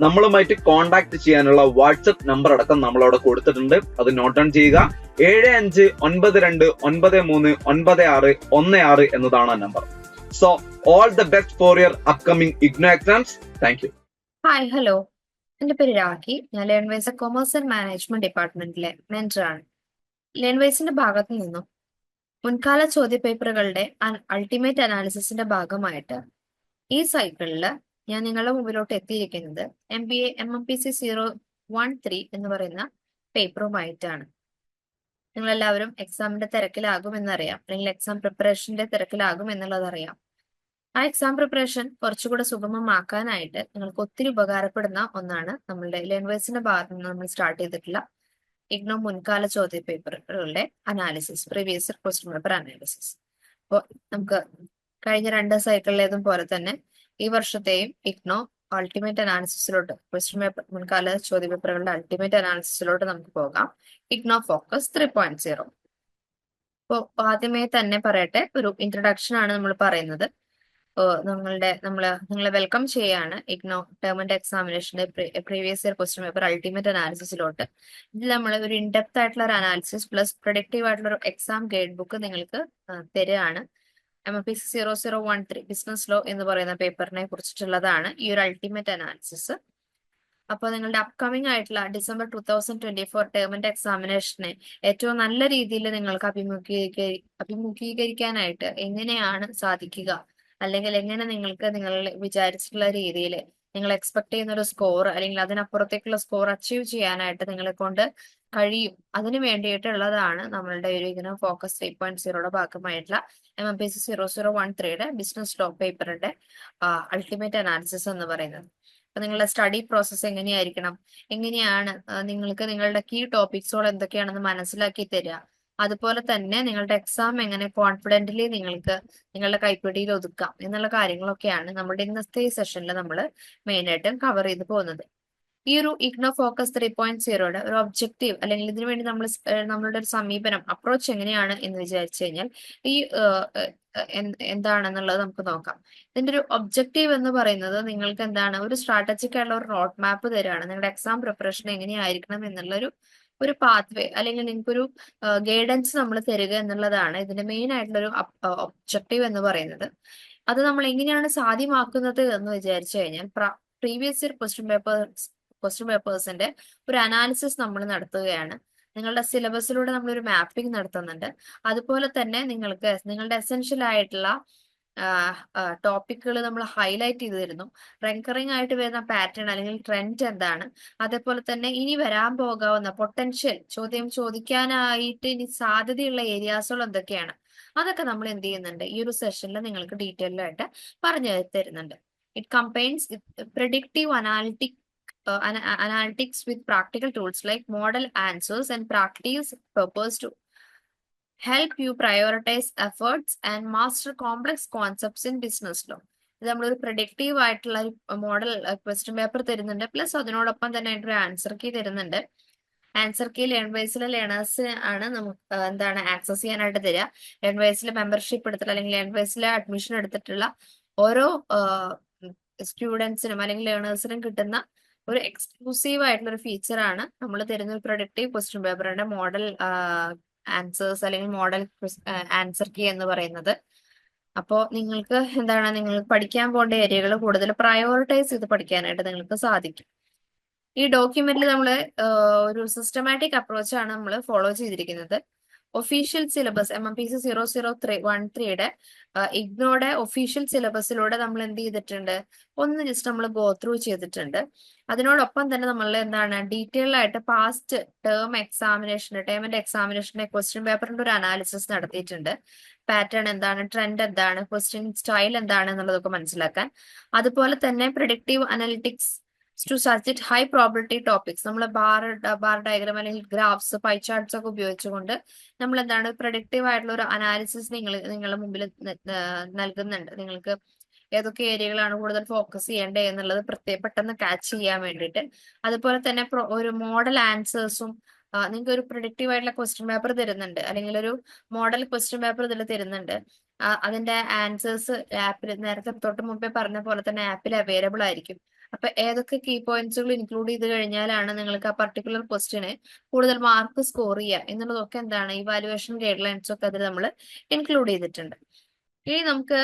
നമ്മളുമായിട്ട് കോൺടാക്ട് ചെയ്യാനുള്ള WhatsApp number അടക്കം നമ്മൾ അവിടെ കൊടുത്തിട്ടുണ്ട്. അത് നോട്ട് ഡൗൺ ചെയ്യുക. ഏഴ് അഞ്ച് ഒൻപത് രണ്ട് ഒൻപത് മൂന്ന് ഒൻപത് ആറ് ഒന്ന് ആറ് എന്നതാണ് ആ number so all the best for your upcoming IGNOU exams thank you hi hello എന്റെ പേര് രാഖി. ഞാൻ ലേൺവേസ് കൊമേഴ്സ് ആൻഡ് മാനേജ്മെന്റ് ഡിപ്പാർട്ട്മെന്റിലെ മെന്ററാണ് ലേൺവേസിന്റെ ഭാഗത്തു നിന്നും മുൻകാല ചോദ്യ പേപ്പറുകളുടെ അൾട്ടിമേറ്റ് അനാലിസിസിന്റെ ഭാഗമായിട്ട് ഈ സൈക്കിളിൽ ഞാൻ നിങ്ങളുടെ മുമ്പിലോട്ട് എത്തിയിരിക്കുന്നത് M B A M M P C zero one three എന്ന് പറയുന്ന പേപ്പറുമായിട്ടാണ് നിങ്ങളെല്ലാവരും എക്സാമിന്റെ തിരക്കിലാകും എന്നറിയാം അല്ലെങ്കിൽ എക്സാം പ്രിപ്പറേഷന്റെ തിരക്കിലാകും എന്നുള്ളതറിയാം. ആ എക്സാം പ്രിപ്പറേഷൻ കുറച്ചുകൂടെ സുഗമമാക്കാനായിട്ട് നിങ്ങൾക്ക് ഒത്തിരി ഉപകാരപ്പെടുന്ന ഒന്നാണ് നമ്മളുടെ ലേൺവേഴ്സിന്റെ ഭാഗത്ത് നിന്ന് നമ്മൾ സ്റ്റാർട്ട് ചെയ്തിട്ടുള്ള ഇഗ്നോ മുൻകാല ചോദ്യ പേപ്പറുകളുടെ analysis previous question paper analysis അപ്പോൾ നമുക്ക് കഴിഞ്ഞ രണ്ട് സൈക്കിളിലേതും പോലെ തന്നെ ഈ വർഷത്തെയും ഇഗ്നോ അൾട്ടിമേറ്റ് അനാലിസിസിലോട്ട് ക്വസ്റ്റ്യൻ പേപ്പർ മുൻകാല ചോദ്യ പേപ്പറുകളുടെ അൾട്ടിമേറ്റ് അനാലിസിസിലോട്ട് നമുക്ക് പോകാം. IGNOU focus three point zero അപ്പോൾ ആദ്യമേ തന്നെ പറയട്ടെ ഒരു ഇൻട്രഡക്ഷൻ ആണ് നമ്മൾ പറയുന്നത്. നിങ്ങളുടെ നമ്മൾ നിങ്ങളെ വെൽക്കം ചെയ്യാണ് IGNOU term എക്സാമിനേഷന്റെ previous year question paper ultimate അനാലിസിസിലോട്ട് ഇതിൽ നമ്മൾ ഒരു ഇൻഡെപ്ത് ആയിട്ടുള്ള ഒരു അനാലിസിസ് പ്ലസ് പ്രൊഡക്റ്റീവ് ആയിട്ടുള്ള ഒരു എക്സാം ഗൈഡ് ബുക്ക് നിങ്ങൾക്ക് തരികയാണ് M P C zero zero one three business law എന്ന് പറയുന്ന പേപ്പറിനെ കുറിച്ചിട്ടുള്ളതാണ് ഈ ഒരു അൾട്ടിമേറ്റ് അനാലിസിസ് അപ്പോൾ നിങ്ങളുടെ അപ്കമിംഗ് ആയിട്ടുള്ള December two thousand twenty four ടേമിന്റെ എക്സാമിനേഷനെ ഏറ്റവും നല്ല രീതിയിൽ നിങ്ങൾക്ക് അഭിമുഖീകരി അഭിമുഖീകരിക്കാനായിട്ട് എങ്ങനെയാണ് സാധിക്കുക? അല്ലെങ്കിൽ എങ്ങനെ നിങ്ങൾക്ക് നിങ്ങൾ വിചാരിച്ചിട്ടുള്ള രീതിയിൽ നിങ്ങൾ എക്സ്പെക്ട് ചെയ്യുന്ന ഒരു സ്കോർ അല്ലെങ്കിൽ അതിനപ്പുറത്തേക്കുള്ള സ്കോർ അച്ചീവ് ചെയ്യാനായിട്ട് നിങ്ങളെ കൊണ്ട് കഴിയും. അതിനു വേണ്ടിയിട്ടുള്ളതാണ് നമ്മളുടെ ഒരു ഇതിന് ഫോക്കസ് ത്രീ പോയിന്റ് സീറോയുടെ ഭാഗമായിട്ടുള്ള M M P C zero zero one ത്രീയുടെ ബിസിനസ് ലോ പേപ്പറിന്റെ അൾട്ടിമേറ്റ് അനാലിസിസ് എന്ന് പറയുന്നത്. അപ്പൊ നിങ്ങളുടെ സ്റ്റഡി പ്രോസസ്സ് എങ്ങനെയായിരിക്കണം? എങ്ങനെയാണ് നിങ്ങൾക്ക് നിങ്ങളുടെ കീ ടോപ്പിക്സുകൾ എന്തൊക്കെയാണെന്ന് മനസ്സിലാക്കി തരിക. അതുപോലെ തന്നെ നിങ്ങളുടെ എക്സാം എങ്ങനെ കോൺഫിഡന്റ്ലി നിങ്ങൾക്ക് നിങ്ങളുടെ കൈപ്പിടിയിൽ ഒതുക്കാം എന്നുള്ള കാര്യങ്ങളൊക്കെയാണ് നമ്മുടെ ഇന്നത്തെ ഈ സെഷനിൽ നമ്മൾ മെയിനായിട്ടും കവർ ചെയ്ത് പോകുന്നത്. ഈ ഒരു ഇഗ്നോ ഫോക്കസ് ത്രീ പോയിന്റ് സീറോയുടെ ഒരു ഒബ്ജക്റ്റീവ് അല്ലെങ്കിൽ ഇതിനു വേണ്ടി നമ്മൾ നമ്മളുടെ ഒരു സമീപനം അപ്രോച്ച് എങ്ങനെയാണ് എന്ന് വിചാരിച്ചു കഴിഞ്ഞാൽ ഈ എന്താണെന്നുള്ളത് നമുക്ക് നോക്കാം. ഇതിന്റെ ഒരു ഒബ്ജക്റ്റീവ് എന്ന് പറയുന്നത് നിങ്ങൾക്ക് എന്താണ്? ഒരു സ്ട്രാറ്റജിക് ഒരു റോഡ് മാപ്പ് തരാണ്. നിങ്ങളുടെ എക്സാം പ്രിപ്പറേഷൻ എങ്ങനെയായിരിക്കണം എന്നുള്ള ഒരു ഒരു പാത്വേ അല്ലെങ്കിൽ നിങ്ങൾക്കൊരു ഗൈഡൻസ് നമ്മൾ തരിക എന്നുള്ളതാണ് ഇതിന്റെ മെയിൻ ആയിട്ടുള്ള ഒരു ഒബ്ജക്റ്റീവ് എന്ന് പറയുന്നത്. അത് നമ്മൾ എങ്ങനെയാണ് സാധ്യമാക്കുന്നത് എന്ന് വിചാരിച്ചു കഴിഞ്ഞാൽ previous year question papers question പേപ്പേഴ്സിന്റെ ഒരു അനാലിസിസ് നമ്മൾ നടത്തുകയാണ്. നിങ്ങളുടെ സിലബസിലൂടെ നമ്മളൊരു മാപ്പിംഗ് നടത്തുന്നുണ്ട്. അതുപോലെ തന്നെ നിങ്ങൾക്ക് നിങ്ങളുടെ എസെൻഷ്യൽ ആയിട്ടുള്ള ടോപ്പിക്കുകൾ നമ്മൾ ഹൈലൈറ്റ് ചെയ്തു തരുന്നു. റെങ്കറിങ് ആയിട്ട് വരുന്ന പാറ്റേൺ അല്ലെങ്കിൽ ട്രെൻഡ് എന്താണ്? അതേപോലെ തന്നെ ഇനി വരാൻ പോകാവുന്ന പൊട്ടൻഷ്യൽ ചോദ്യം ചോദിക്കാനായിട്ട് ഇനി സാധ്യതയുള്ള ഏരിയാസുകൾ എന്തൊക്കെയാണ്? അതൊക്കെ നമ്മൾ എന്ത് ചെയ്യുന്നുണ്ട്? ഈ ഒരു സെഷനിൽ നിങ്ങൾക്ക് ഡീറ്റെയിൽ ആയിട്ട് പറഞ്ഞു തരുന്നുണ്ട്. It combines predictive analytic analytics with practical tools like model answers and practice purpose to help you prioritise efforts and master complex concepts in business law ഇത് നമ്മളൊരു പ്രൊഡക്റ്റീവ് ആയിട്ടുള്ള മോഡൽ ക്വസ്റ്റ്യൻ പേപ്പർ തരുന്നുണ്ട്. Plus അതിനോടൊപ്പം തന്നെ ഒരു answer key തരുന്നുണ്ട്. Answer key learn വൈസിലെ learners ആണ് നമുക്ക് എന്താണ് ആക്സസ് ചെയ്യാനായിട്ട് തരിക ലേൺ വൈസിലെ മെമ്പർഷിപ്പ് എടുത്തിട്ടുള്ള അല്ലെങ്കിൽ ലേൺ അഡ്മിഷൻ എടുത്തിട്ടുള്ള ഓരോ സ്റ്റുഡൻസിനും അല്ലെങ്കിൽ ലേണേഴ്സിനും കിട്ടുന്ന ഒരു എക്സ്ക്ലൂസീവ് ആയിട്ടുള്ള ഒരു ഫീച്ചർ ആണ് നമ്മൾ തരുന്ന ഒരു പ്രൊഡക്റ്റീവ് ക്വസ്റ്റ്യൻ പേപ്പറിന്റെ മോഡൽ ആൻസേഴ്സ് അല്ലെങ്കിൽ മോഡൽ ആൻസർ കീ എന്ന് പറയുന്നത്. അപ്പോൾ നിങ്ങൾക്ക് എന്താണ് നിങ്ങൾ പഠിക്കാൻ പോകേണ്ട ഏരിയകൾ കൂടുതൽ പ്രയോറിറ്റൈസ് ചെയ്ത് പഠിക്കാനായിട്ട് നിങ്ങൾക്ക് സാധിക്കും. ഈ ഡോക്യുമെന്റിൽ നമ്മൾ ഒരു സിസ്റ്റമാറ്റിക് അപ്രോച്ചാണ് നമ്മൾ ഫോളോ ചെയ്തിരിക്കുന്നത്. Official syllabus M M P C zero zero three one ത്രീയുടെ ഇഗ്നോയുടെ ഒഫീഷ്യൽ സിലബസിലൂടെ നമ്മൾ എന്ത് ചെയ്തിട്ടുണ്ട്? ഒന്ന് ജസ്റ്റ് നമ്മൾ ഗോ ത്രൂ ചെയ്തിട്ടുണ്ട്. അതിനോടൊപ്പം തന്നെ നമ്മൾ എന്താണ്? ഡീറ്റെയിൽ ആയിട്ട് പാസ്റ്റ് ടേം എക്സാമിനേഷൻ ടേമിന്റെ എക്സാമിനേഷന്റെ ക്വസ്റ്റ്യൻ പേപ്പറിന്റെ ഒരു അനാലിസിസ് നടത്തിയിട്ടുണ്ട്. പാറ്റേൺ എന്താണ്? ട്രെൻഡ് എന്താണ്? ക്വസ്റ്റ്യൻ സ്റ്റൈൽ എന്താണ്? എന്നുള്ളതൊക്കെ മനസ്സിലാക്കാൻ. അതുപോലെ തന്നെ predictive analytics to suggest high probability topics നമ്മൾ ബാർ ബാർ ഡയഗ്രാം അല്ലെങ്കിൽ ഗ്രാഫ്സ് പൈ ചാർട്ട്സ് ഒക്കെ ഉപയോഗിച്ചുകൊണ്ട് നമ്മൾ എന്താണ് പ്രൊഡക്റ്റീവ് ആയിട്ടുള്ള ഒരു അനാലിസിസ് നിങ്ങൾ നിങ്ങളുടെ മുമ്പിൽ നൽകുന്നുണ്ട്. നിങ്ങൾക്ക് ഏതൊക്കെ ഏരിയകളാണ് കൂടുതൽ ഫോക്കസ് ചെയ്യേണ്ടത് എന്നുള്ളത് പ്രത്യേക പെട്ടെന്ന് കാച്ച് ചെയ്യാൻ വേണ്ടിയിട്ട്. അതുപോലെ തന്നെ ഒരു മോഡൽ ആൻസേഴ്സും നിങ്ങൾക്ക് ഒരു പ്രൊഡക്റ്റീവ് ആയിട്ടുള്ള ക്വസ്റ്റ്യൻ പേപ്പർ തരുന്നുണ്ട്. അല്ലെങ്കിൽ ഒരു മോഡൽ ക്വസ്റ്റ്യൻ പേപ്പർ ഇതിൽ തരുന്നുണ്ട്. അതിന്റെ ആൻസേഴ്സ് ആപ്പിൽ നേരത്തെ തൊട്ട് മുമ്പേ പറഞ്ഞ പോലെ തന്നെ ആപ്പിൽ അവൈലബിൾ ആയിരിക്കും. അപ്പൊ ഏതൊക്കെ കീ പോയിന്റ്സുകൾ ഇൻക്ലൂഡ് ചെയ്ത് കഴിഞ്ഞാലാണ് നിങ്ങൾക്ക് ആ പർട്ടിക്കുലർ ക്വസ്റ്റിന് കൂടുതൽ മാർക്ക് സ്കോർ ചെയ്യുക എന്നുള്ളതൊക്കെ എന്താണ്? ഈ വാലുവേഷൻ ഗൈഡ് ലൈൻസ് ഒക്കെ അതിൽ നമ്മൾ ഇൻക്ലൂഡ് ചെയ്തിട്ടുണ്ട്. ഇനി നമുക്ക്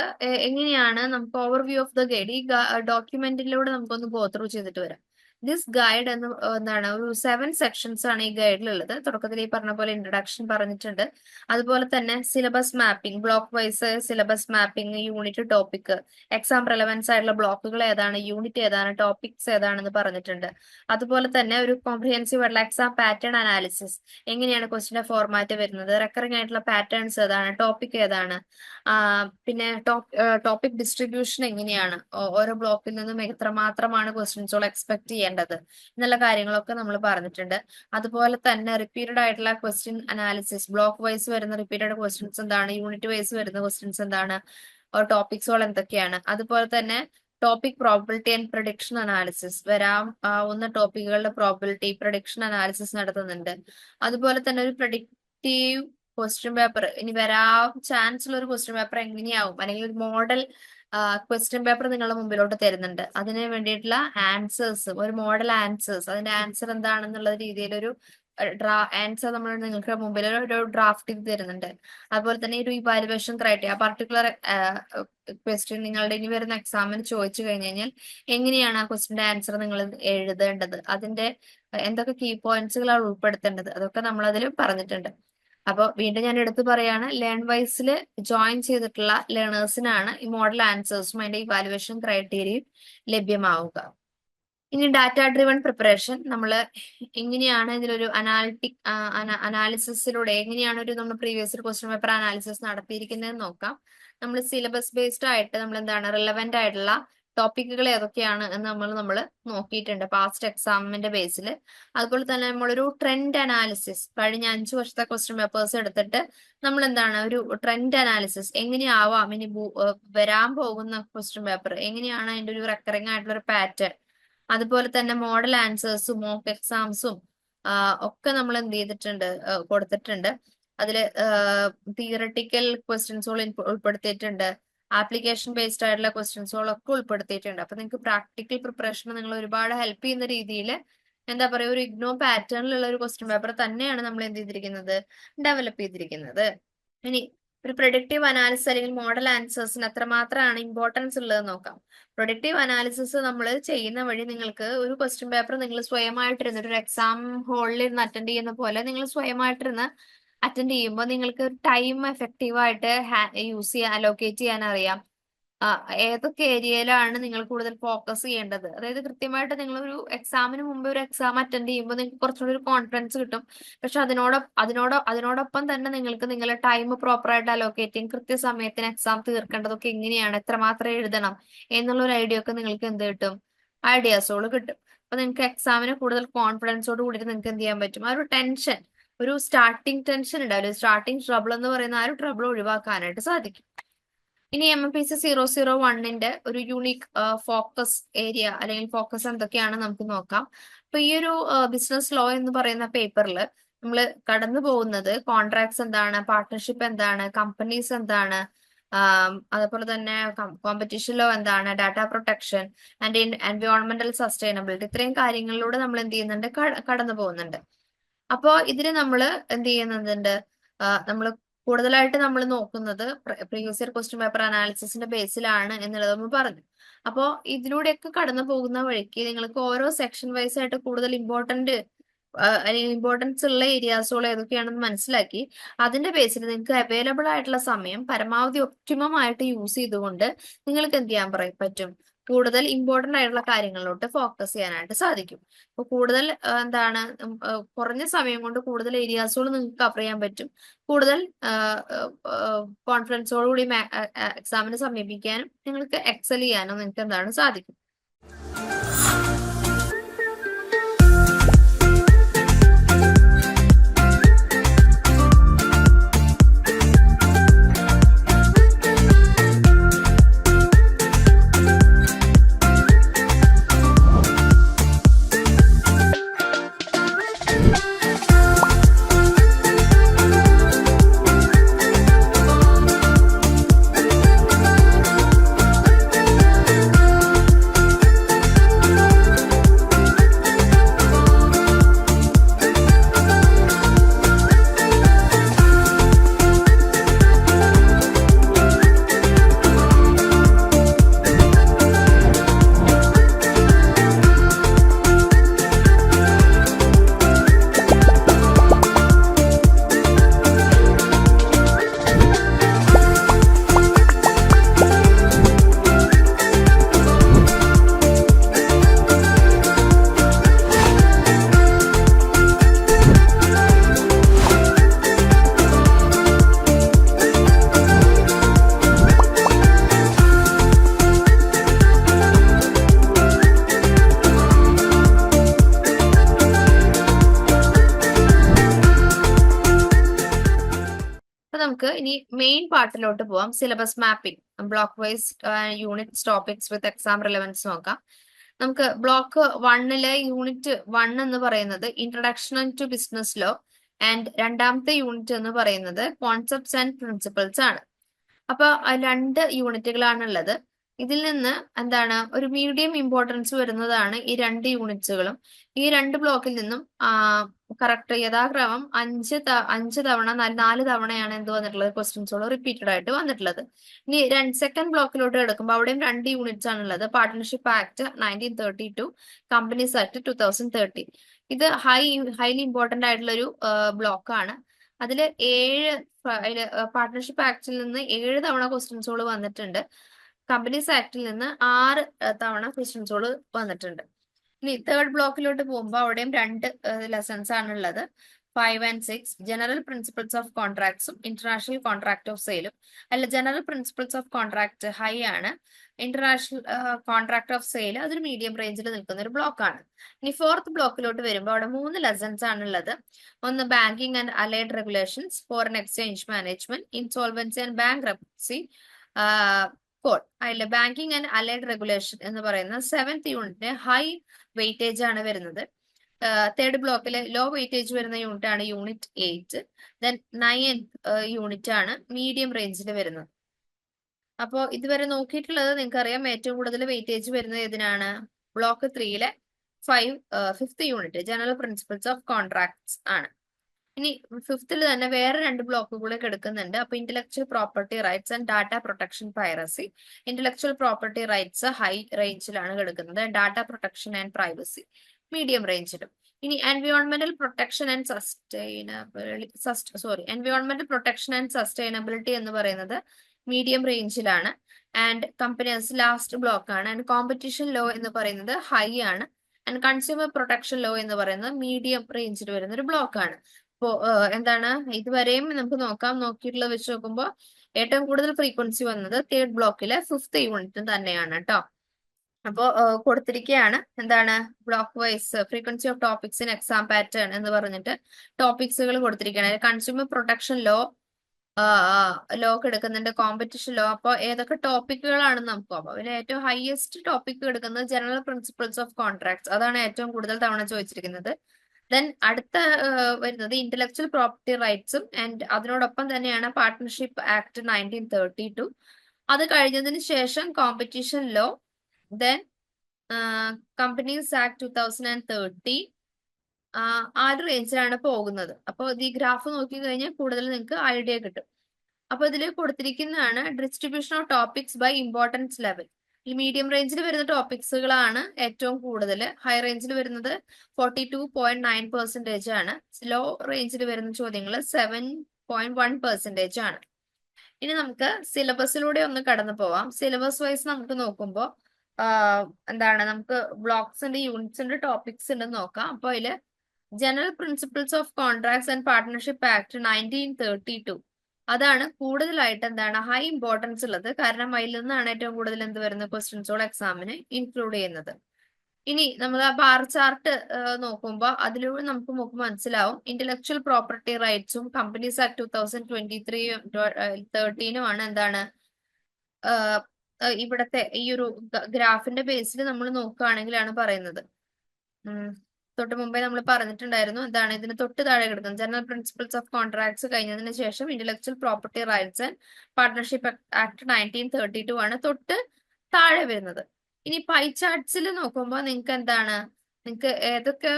എങ്ങനെയാണ് നമുക്ക് ഓവർവ്യൂ ഓഫ് ദ ഗൈഡ് ഈ ഡോക്യുമെന്റിലൂടെ നമുക്കൊന്ന് ഗോത്രൂ ചെയ്തിട്ട് വരാം. ദിസ് ഗൈഡ് എന്ന് എന്താണ് ഒരു സെവൻ സെക്ഷൻസ് ആണ് ഈ ഗൈഡിലുള്ളത് തുടക്കത്തിൽ ഈ പറഞ്ഞ പോലെ ഇൻട്രഡക്ഷൻ പറഞ്ഞിട്ടുണ്ട്. അതുപോലെ തന്നെ syllabus mapping block wise syllabus mapping unit topic exam relevance ആയിട്ടുള്ള ബ്ലോക്കുകൾ ഏതാണ് യൂണിറ്റ് ഏതാണ് ടോപ്പിക്സ് ഏതാണെന്ന് പറഞ്ഞിട്ടുണ്ട്. അതുപോലെ തന്നെ ഒരു കോംപ്രിഹെൻസീവ് ആയിട്ടുള്ള എക്സാം പാറ്റേൺ അനാലിസിസ് എങ്ങനെയാണ് ക്വസ്റ്റിന്റെ ഫോർമാറ്റ് വരുന്നത് റെക്കറിംഗ് ആയിട്ടുള്ള പാറ്റേൺസ് ഏതാണ് ടോപ്പിക് ഏതാണ് പിന്നെ ടോപ്പിക് ഡിസ്ട്രിബ്യൂഷൻ എങ്ങനെയാണ് ഓരോ ബ്ലോക്കിൽ നിന്നും എത്രമാത്രമാണ് ക്വസ്റ്റ്യൻസുകൾ എക്സ്പെക്ട് ചെയ്യേണ്ടത് എന്നുള്ള കാര്യങ്ങളൊക്കെ നമ്മൾ പറഞ്ഞിട്ടുണ്ട്. അതുപോലെ തന്നെ റിപ്പീറ്റഡ് ആയിട്ടുള്ള ക്വസ്റ്റ്യൻ അനാലിസിസ് ബ്ലോക്ക് വൈസ് വരുന്ന റിപ്പീറ്റഡ് ക്വസ്റ്റ്യൻസ് എന്താണ് യൂണിറ്റ് വൈസ് വരുന്ന ക്വസ്റ്റ്യൻസ് എന്താണ് ടോപ്പിക്സുകൾ എന്തൊക്കെയാണ്. അതുപോലെ തന്നെ topic probability and prediction analysis വരാം ആവുന്ന ടോപ്പിക്കുകളുടെ പ്രോബിലിറ്റി പ്രൊഡിക്ഷൻ അനാലിസിസ് നടത്തുന്നുണ്ട്. അതുപോലെ തന്നെ ഒരു പ്രൊഡിക്റ്റീവ് ക്വസ്റ്റ്യൻ പേപ്പർ ഇനി വരാൻ ചാൻസ് ഉള്ള ഒരു ക്വസ്റ്റ്യൻ പേപ്പർ എങ്ങനെയാവും? അല്ലെങ്കിൽ ഒരു മോഡൽ ക്വസ്റ്റ്യൻ പേപ്പർ നിങ്ങളുടെ മുമ്പിലോട്ട് തരുന്നുണ്ട്. അതിന് വേണ്ടിയിട്ടുള്ള ആൻസേഴ്സ് ഒരു മോഡൽ ആൻസേഴ്സ് അതിന്റെ ആൻസർ എന്താണെന്നുള്ള രീതിയിൽ ഒരു ഡ്രാ ആൻസർ നമ്മൾ നിങ്ങൾക്ക് മുമ്പിൽ ഒരു ഡ്രാഫ്റ്റ് ചെയ്ത് തരുന്നുണ്ട്. അതുപോലെ തന്നെ ഒരു ഇവാലുവേഷൻ ക്രൈറ്റീരിയ പർട്ടിക്കുലർ ക്വസ്റ്റ്യൻ നിങ്ങളുടെ ഇനി വരുന്ന എക്സാമിന് ചോദിച്ചു കഴിഞ്ഞു കഴിഞ്ഞാൽ എങ്ങനെയാണ് ആ ക്വസ്റ്റിന്റെ ആൻസർ നിങ്ങൾ എഴുതേണ്ടത്? അതിന്റെ എന്തൊക്കെ കീ പോയിന്റ്സുകളാണ് ഉൾപ്പെടുത്തേണ്ടത്? അതൊക്കെ നമ്മൾ അതിൽ പറഞ്ഞിട്ടുണ്ട്. അപ്പോൾ വീണ്ടും ഞാൻ എടുത്തു പറയാണ് ലേൺ വൈസിൽ ജോയിൻ ചെയ്തിട്ടുള്ള ലേണേഴ്സിനാണ് ഈ മോഡൽ ആൻസേഴ്സും അതിന്റെ ഇവാലുവേഷൻ ക്രൈറ്റീരിയയും ലഭ്യമാവുക. ഇനി ഡാറ്റ ഡ്രിവൺ പ്രിപ്പറേഷൻ നമ്മൾ എങ്ങനെയാണ് ഇതിലൊരു അനാലിറ്റിക് അനാലിസിസിലൂടെ എങ്ങനെയാണ് ഒരു നമ്മൾ പ്രീവിയസ് ക്വസ്റ്റ്യൻ പേപ്പർ അനാലിസിസ് നടത്തിയിരിക്കുന്നതെന്ന് നോക്കാം. നമ്മൾ സിലബസ് ബേസ്ഡ് ആയിട്ട് നമ്മൾ എന്താണ് റിലവന്റ് ആയിട്ടുള്ള ടോപ്പിക്കുകൾ ഏതൊക്കെയാണ് എന്ന് നമ്മൾ നമ്മൾ നോക്കിയിട്ടുണ്ട് പാസ്റ്റ് എക്സാമിന്റെ ബേസിൽ അതുപോലെ തന്നെ നമ്മളൊരു ട്രെൻഡ് അനാലിസിസ് കഴിഞ്ഞ അഞ്ചു വർഷത്തെ ക്വസ്റ്റ്യൻ പേപ്പേഴ്സ് എടുത്തിട്ട് നമ്മൾ എന്താണ് ഒരു ട്രെൻഡ് അനാലിസിസ് എങ്ങനെയാവാം ഇനി വരാൻ പോകുന്ന ക്വസ്റ്റ്യൻ പേപ്പർ എങ്ങനെയാണ് അതിന്റെ ഒരു റെക്കറിംഗ് ആയിട്ടുള്ള ഒരു പാറ്റേൺ അതുപോലെ തന്നെ മോഡൽ ആൻസേഴ്സും മോക്ക് എക്സാംസും ഒക്കെ നമ്മൾ എന്ത് ചെയ്തിട്ടുണ്ട് കൊടുത്തിട്ടുണ്ട്. അതിൽ തിയറട്ടിക്കൽ ക്വസ്റ്റ്യൻസുകൾ ഉൾപ്പെടുത്തിയിട്ടുണ്ട്. ആപ്ലിക്കേഷൻ ബേസ്ഡ് ആയിട്ടുള്ള ക്വസ്റ്റ്യൻസുകളൊക്കെ ഉൾപ്പെടുത്തിയിട്ടുണ്ട്. അപ്പൊ നിങ്ങൾക്ക് പ്രാക്ടിക്കൽ പ്രിപ്പറേഷൻ നിങ്ങൾ ഒരുപാട് ഹെൽപ്പ് ചെയ്യുന്ന രീതിയിൽ എന്താ പറയുക ഒരു ഇഗ്നോ പാറ്റേണിലുള്ള ഒരു ക്വസ്റ്റ്യൻ പേപ്പർ തന്നെയാണ് നമ്മൾ എന്ത് ചെയ്തിരിക്കുന്നത്? ഡെവലപ്പ് ചെയ്തിരിക്കുന്നത്. ഇനി ഒരു പ്രൊഡക്റ്റീവ് അനാലിസിസ് അല്ലെങ്കിൽ മോഡൽ ആൻസേഴ്സിന് എത്രമാത്രമാണ് ഇമ്പോർട്ടൻസ് ഉള്ളത് നോക്കാം. പ്രൊഡക്റ്റീവ് അനാലിസിസ് നമ്മൾ ചെയ്യുന്ന വഴി നിങ്ങൾക്ക് ഒരു ക്വസ്റ്റ്യൻ പേപ്പർ നിങ്ങൾ സ്വയമായിട്ടിരുന്ന് ഒരു എക്സാം ഹോളിൽ ഇരുന്ന് അറ്റൻഡ് ചെയ്യുന്ന പോലെ നിങ്ങൾ സ്വയമായിട്ടിരുന്ന് അറ്റൻഡ് ചെയ്യുമ്പോൾ നിങ്ങൾക്ക് ടൈം എഫക്റ്റീവ് ആയിട്ട് യൂസ് ചെയ്യാൻ അലോക്കേറ്റ് ചെയ്യാൻ അറിയാം. ഏതൊക്കെ ഏരിയയിലാണ് നിങ്ങൾ കൂടുതൽ ഫോക്കസ് ചെയ്യേണ്ടത്? അതായത് കൃത്യമായിട്ട് നിങ്ങൾ ഒരു എക്സാമിന് മുമ്പ് ഒരു എക്സാം അറ്റൻഡ് ചെയ്യുമ്പോൾ നിങ്ങൾക്ക് കുറച്ചുകൂടി ഒരു കോൺഫിഡൻസ് കിട്ടും. പക്ഷെ അതിനോട് അതിനോട് അതിനോടൊപ്പം തന്നെ നിങ്ങൾക്ക് നിങ്ങളുടെ ടൈം പ്രോപ്പറായിട്ട് അലോക്കേറ്റ് ചെയ്യും. കൃത്യസമയത്തിന് എക്സാം തീർക്കേണ്ടതൊക്കെ എങ്ങനെയാണ് എത്രമാത്രം എഴുതണം എന്നുള്ള ഒരു ഐഡിയ ഒക്കെ നിങ്ങൾക്ക് എന്ത് കിട്ടും? ഐഡിയാസുകൾ കിട്ടും. അപ്പൊ നിങ്ങൾക്ക് എക്സാമിന് കൂടുതൽ കോൺഫിഡൻസോട് കൂടിയിട്ട് നിങ്ങൾക്ക് എന്ത് ചെയ്യാൻ പറ്റും? ആ ഒരു ടെൻഷൻ ഒരു സ്റ്റാർട്ടിംഗ് ടെൻഷൻ ഉണ്ടാവില്ല സ്റ്റാർട്ടിംഗ് ട്രബിൾ എന്ന് പറയുന്ന ആ ഒരു ട്രബിൾ ഒഴിവാക്കാനായിട്ട് സാധിക്കും. ഇനി M M P C zero zero വണ്ണിന്റെ ഒരു യൂണിക് ഫോക്കസ് ഏരിയ അല്ലെങ്കിൽ ഫോക്കസ് എന്തൊക്കെയാണ് നമുക്ക് നോക്കാം. അപ്പൊ ഈ ഒരു ബിസിനസ് ലോ എന്ന് പറയുന്ന പേപ്പറിൽ നമ്മൾ കടന്നു പോകുന്നത് കോൺട്രാക്ട്സ് എന്താണ് പാർട്ട്ണർഷിപ്പ് എന്താണ് കമ്പനീസ് എന്താണ് അതേപോലെ തന്നെ കോമ്പറ്റീഷൻ ലോ എന്താണ് ഡാറ്റ പ്രൊട്ടക്ഷൻ ആൻഡ് എൻവയോൺമെന്റൽ സസ്റ്റൈനബിലിറ്റി ഇത്രയും കാര്യങ്ങളിലൂടെ നമ്മൾ എന്ത് ചെയ്യുന്നുണ്ട്? കട- കടന്നു പോകുന്നുണ്ട്. അപ്പോ ഇതിന് നമ്മൾ എന്ത് ചെയ്യുന്നുണ്ട്? നമ്മൾ കൂടുതലായിട്ട് നമ്മൾ നോക്കുന്നത് പ്രീവിയസ് ഇയർ ക്വസ്റ്റ്യൻ പേപ്പർ അനാലിസിസിന്റെ ബേസിലാണ് എന്നുള്ളത് നമ്മൾ പറഞ്ഞു. അപ്പോ ഇതിലൂടെയൊക്കെ കടന്നു പോകുന്ന വഴിക്ക് നിങ്ങൾക്ക് ഓരോ സെക്ഷൻ വൈസ് ആയിട്ട് കൂടുതൽ ഇമ്പോർട്ടന്റ് ഇമ്പോർട്ടൻസ് ഉള്ള ഏരിയാസുകൾ ഏതൊക്കെയാണെന്ന് മനസ്സിലാക്കി അതിന്റെ ബേസിൽ നിങ്ങൾക്ക് അവൈലബിൾ ആയിട്ടുള്ള സമയം പരമാവധി ഒപ്റ്റിമം ആയിട്ട് യൂസ് ചെയ്തുകൊണ്ട് നിങ്ങൾക്ക് എന്ത് ചെയ്യാൻ പറയും പറ്റും? കൂടുതൽ ഇമ്പോർട്ടന്റ് ആയിട്ടുള്ള കാര്യങ്ങളിലോട്ട് ഫോക്കസ് ചെയ്യാനായിട്ട് സാധിക്കും. അപ്പൊ കൂടുതൽ എന്താണ് കുറഞ്ഞ സമയം കൊണ്ട് കൂടുതൽ ഏരിയാസുകൾ നിങ്ങൾക്ക് കവർ ചെയ്യാൻ പറ്റും. കൂടുതൽ കോൺഫിഡൻസോടുകൂടി എക്സാമിനെ സമീപിക്കാനും നിങ്ങൾക്ക് എക്സൽ ചെയ്യാനും നിങ്ങൾക്ക് എന്താണ് സാധിക്കും. പാർട്ടിലോട്ട് പോവാം. Syllabus mapping block wise units topics with exam relevance നോക്കാം. നമുക്ക് ബ്ലോക്ക് വണ്ണിലെ യൂണിറ്റ് വൺ എന്ന് പറയുന്നത് introduction to business law and രണ്ടാമത്തെ യൂണിറ്റ് എന്ന് പറയുന്നത് കോൺസെപ്റ്റ്സ് ആൻഡ് പ്രിൻസിപ്പിൾസ് ആണ്. അപ്പൊ രണ്ട് യൂണിറ്റുകളാണ് ഉള്ളത് ഇതിൽ നിന്ന് എന്താണ് ഒരു മീഡിയം ഇമ്പോർട്ടൻസ് വരുന്നതാണ് ഈ രണ്ട് യൂണിറ്റ്സുകളും ഈ രണ്ട് ബ്ലോക്കിൽ നിന്നും കറക്റ്റ് യഥാക്രമം അഞ്ച് അഞ്ച് തവണ നാല് നാല് തവണയാണ് എന്ത് വന്നിട്ടുള്ളത്? ക്വസ്റ്റ്യൻസുകൾ റിപ്പീറ്റഡ് ആയിട്ട് വന്നിട്ടുള്ളത്. ഇനി രണ്ട് സെക്കൻഡ് ബ്ലോക്കിലോട്ട് എടുക്കുമ്പോൾ അവിടെയും രണ്ട് യൂണിറ്റ്സ് ആണ് ഉള്ളത്. Partnership act nineteen thirty two companies act two thousand thirty ഇത് ഹൈ ഹൈലി ഇമ്പോർട്ടന്റ് ആയിട്ടുള്ള ഒരു ബ്ലോക്കാണ് അതിൽ ഏഴ് പാർട്ട്ണർഷിപ്പ് ആക്ടിൽ നിന്ന് ഏഴ് തവണ ക്വസ്റ്റ്യൻസുകൾ വന്നിട്ടുണ്ട്. കമ്പനീസ് ആക്ടിൽ നിന്ന് ആറ് തവണ ക്വസ്റ്റ്യൻസുകൾ വന്നിട്ടുണ്ട്. ഇനി തേർഡ് ബ്ലോക്കിലോട്ട് പോകുമ്പോൾ അവിടെയും രണ്ട് ലെസൺസ് ആണുള്ളത്. Five and six general principles of കോൺട്രാക്ട്സും international contract of സെയിലും അല്ല general principles of contract high ആണ്. ഇന്റർനാഷണൽ കോൺട്രാക്ട് ഓഫ് സെയിൽ അതൊരു മീഡിയം റേഞ്ചിൽ നിൽക്കുന്ന ഒരു ബ്ലോക്കാണ് ഇനി ഫോർത്ത് ബ്ലോക്കിലോട്ട് വരുമ്പോൾ അവിടെ മൂന്ന് ലെസൺസ് ആണുള്ളത്. ഒന്ന് banking and allied regulations foreign exchange management insolvency and bank code അതിൽ ബാങ്കിങ് ആൻഡ് അലൈഡ് റെഗുലേഷൻ എന്ന് പറയുന്ന സെവൻത് യൂണിറ്റിന് ഹൈ വെയിറ്റേജ് ആണ് വരുന്നത്. തേർഡ് ബ്ലോക്കിൽ ലോ വെയിറ്റേജ് വരുന്ന യൂണിറ്റ് ആണ് unit eight then ninth unit ആണ് മീഡിയം റേഞ്ചിൽ വരുന്നത്. അപ്പോൾ ഇതുവരെ നോക്കിയിട്ടുള്ളത് നിങ്ങൾക്കറിയാം ഏറ്റവും കൂടുതൽ വെയിറ്റേജ് വരുന്നത് ഏതിനാണ്? ബ്ലോക്ക് ത്രീയിലെ five fifth unit general principles of contracts ആണ്. ഇനി ഫിഫ്തിൽ തന്നെ വേറെ രണ്ട് ബ്ലോക്കുകൾ എടുക്കുന്നുണ്ട് അപ്പൊ intellectual property rights and data protection piracy intellectual property rights high റേഞ്ചിലാണ് കിടക്കുന്നത്. Data protection and privacy medium റേഞ്ചിലും ഇനി എൻവയോൺമെന്റൽ protection and sustainability sorry എൻവയോൺമെന്റൽ protection and sustainability എന്ന് പറയുന്നത് മീഡിയം റേഞ്ചിലാണ് ആൻഡ് കമ്പനീസ് ലാസ്റ്റ് ബ്ലോക്ക് ആണ്. ആൻഡ് കോമ്പറ്റീഷൻ ലോ എന്ന് പറയുന്നത് high ആണ്. ആൻഡ് കൺസ്യൂമർ പ്രൊട്ടക്ഷൻ ലോ എന്ന് പറയുന്നത് മീഡിയം റേഞ്ചിൽ വരുന്ന ഒരു ബ്ലോക്ക് ആണ്. എന്താണ്? ഇതുവരെയും നമുക്ക് നോക്കാം. നോക്കിയിട്ടുള്ളത് വെച്ച് നോക്കുമ്പോൾ ഏറ്റവും കൂടുതൽ ഫ്രീക്വൻസി വന്നത് തേർഡ് ബ്ലോക്കിലെ ഫിഫ്ത് യൂണിറ്റ് തന്നെയാണ് കേട്ടോ അപ്പോ കൊടുത്തിരിക്കുകയാണ് എന്താണ്? Block wise frequency of topics in exam pattern എന്ന് പറഞ്ഞിട്ട് ടോപ്പിക്സുകൾ കൊടുത്തിരിക്കുകയാണ് കൺസ്യൂമർ പ്രൊട്ടക്ഷൻ ലോ ലോ എടുക്കുന്നുണ്ട്. കോമ്പറ്റീഷൻ ലോ അപ്പോൾ ഏതൊക്കെ ടോപ്പിക്കുകളാണ് നമുക്ക് അപ്പോൾ അതിൽ ഏറ്റവും ഹയസ്റ്റ് ടോപ്പിക് എടുക്കുന്നത് ജനറൽ പ്രിൻസിപ്പിൾസ് ഓഫ് കോൺട്രാക്ട്സ് അതാണ് ഏറ്റവും കൂടുതൽ തവണ ചോദിച്ചിരിക്കുന്നത്. ദെൻ അടുത്ത വരുന്നത് ഇന്റലക്ച്വൽ പ്രോപ്പർട്ടി റൈറ്റ്സും ആൻഡ് അതിനോടൊപ്പം തന്നെയാണ് partnership act nineteen thirty two അത് കഴിഞ്ഞതിന് ശേഷം competition law then companies act two thousand and thirty ആ ഒരു റേഞ്ചിലാണ് പോകുന്നത്? അപ്പോൾ ഈ ഗ്രാഫ് നോക്കി കഴിഞ്ഞാൽ കൂടുതൽ നിങ്ങൾക്ക് ഐഡിയ കിട്ടും. അപ്പൊ ഇതിൽ കൊടുത്തിരിക്കുന്നതാണ് distribution of topics by importance level ഈ മീഡിയം റേഞ്ചിൽ വരുന്ന ടോപ്പിക്സുകളാണ് ഏറ്റവും കൂടുതൽ ഹൈ റേഞ്ചിൽ വരുന്നത് forty two point nine percentage ആണ്. ലോ റേഞ്ചിൽ വരുന്ന ചോദ്യങ്ങൾ സെവൻ പോയിന്റ് വൺ പെർസെന്റേജ് ആണ്. ഇനി നമുക്ക് സിലബസിലൂടെ ഒന്ന് കടന്നു പോവാം. സിലബസ് വൈസ് നമുക്ക് നോക്കുമ്പോൾ എന്താണ് നമുക്ക് ബ്ലോക്സ് യൂണിറ്റ്സിന്റെ ടോപ്പിക്സ് ഉണ്ട് നോക്കാം. അപ്പോൾ അതിൽ general principles of contracts and partnership act nineteen thirty two അതാണ് കൂടുതലായിട്ട് എന്താണ് ഹൈ ഇമ്പോർട്ടൻസ് ഉള്ളത്. കാരണം അതിൽ നിന്നാണ് ഏറ്റവും കൂടുതൽ എന്ത് വരുന്ന ക്വസ്റ്റ്യൻസുകൾ എക്സാമിന് ഇൻക്ലൂഡ് ചെയ്യുന്നത്. ഇനി നമ്മൾ ആ ബാർ ചാർട്ട് നോക്കുമ്പോൾ അതിലൂടെ നമുക്ക് നമുക്ക് മനസ്സിലാവും. Intellectual property റൈറ്റ്സും companies act two thousand twenty three തേർട്ടീനും ആണ് എന്താണ് ഇവിടത്തെ ഈ ഒരു ഗ്രാഫിന്റെ ബേസിൽ നമ്മൾ നോക്കുകയാണെങ്കിലാണ് പറയുന്നത്. തൊട്ട് മുമ്പേ നമ്മൾ പറഞ്ഞിട്ടുണ്ടായിരുന്നു എന്താണ് ഇതിന് തൊട്ട് താഴെ കിടക്കുന്നത്. ജനറൽ പ്രിൻസിപ്പിൾസ് ഓഫ് കോൺട്രാക്ട്സ് കഴിഞ്ഞതിന് ശേഷം intellectual property rights and partnership act nineteen thirty two ആണ് തൊട്ട് താഴെ വരുന്നത്. ഇനി പൈ ചാർട്ട്സിൽ നോക്കുമ്പോൾ നിങ്ങൾക്ക് എന്താണ്? നിങ്ങൾക്ക് ഏതൊക്കെ